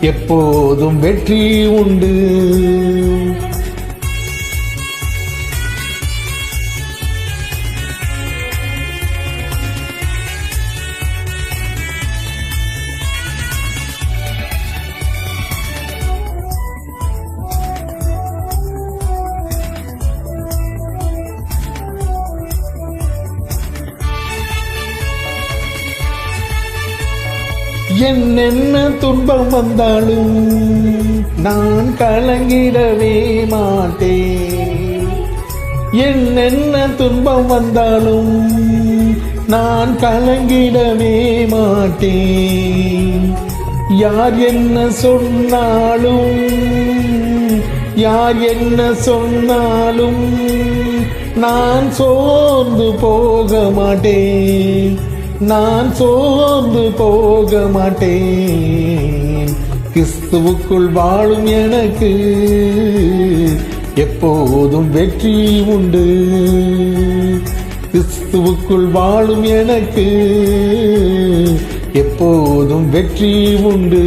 எப்போதும் வெற்றி உண்டு. என்னென்ன துன்பம் வந்தாலும் நான் கலங்கிடவே மாட்டேன். என்னென்ன துன்பம் வந்தாலும் நான் கலங்கிடவே மாட்டேன். யார் என்ன சொன்னாலும் யார் என்ன சொன்னாலும் நான் சோர்ந்து போக மாட்டேன். நான் சோர்ந்து போக மாட்டேன். கிறிஸ்துவுக்குள் வாழும் எனக்கு எப்போதும் வெற்றி உண்டு. கிறிஸ்துவுக்குள் வாழும் எனக்கு எப்போதும் வெற்றி உண்டு.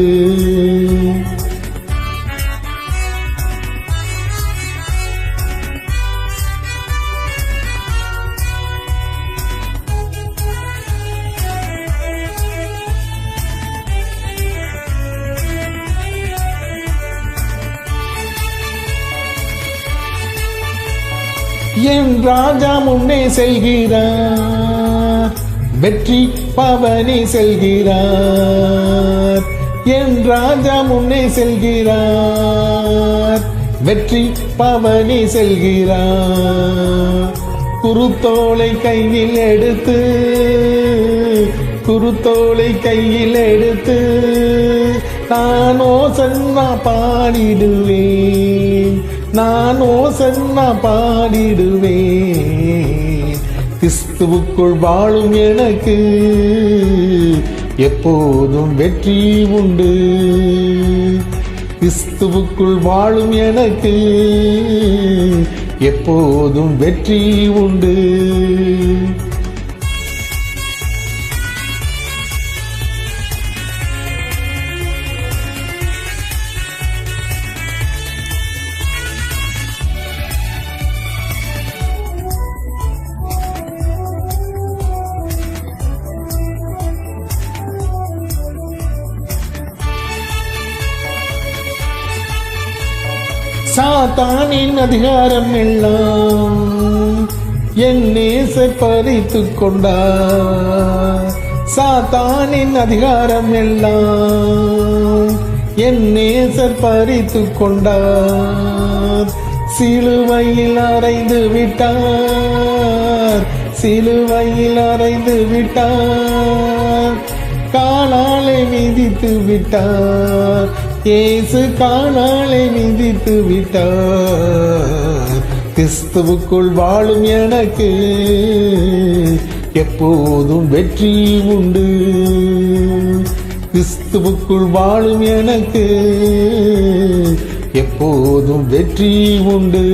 என் ராஜா முன்னே செல்கிறார். வெற்றி பவனி செல்கிறார். என் ராஜா முன்னே செல்கிறார். வெற்றி பவனி செல்கிறார். குருத்தோலை கையில் எடுத்து குருத்தோலை கையில் எடுத்து நானோ சன்னா பாடிடுவேன். நானோ சென்னா பாடிடுவேன். கிறிஸ்துவுக்குள் வாழும் எனக்கு எப்போதும் வெற்றி உண்டு. கிறிஸ்துவுக்குள் வாழும் எனக்கு எப்போதும் வெற்றி உண்டு. சாத்தானின் அதிகாரம் எல்லாம் என் நேச பறித்து கொண்டார். சாத்தானின் அதிகாரம் எல்லாம் என் நேசர் பறித்து கொண்டார். சிலுவையில் அறைந்து விட்டார். சிலுவையில் அறைந்து விட்டார். காலாலை மிதித்து விட்டார். இயேசு காணாலை மிதித்து விட்டார். கிறிஸ்துவுக்குள் வாழும் எனக்கு எப்போதும் வெற்றி உண்டு. கிறிஸ்துவுக்குள் வாழும் எனக்கு எப்போதும் வெற்றி உண்டு.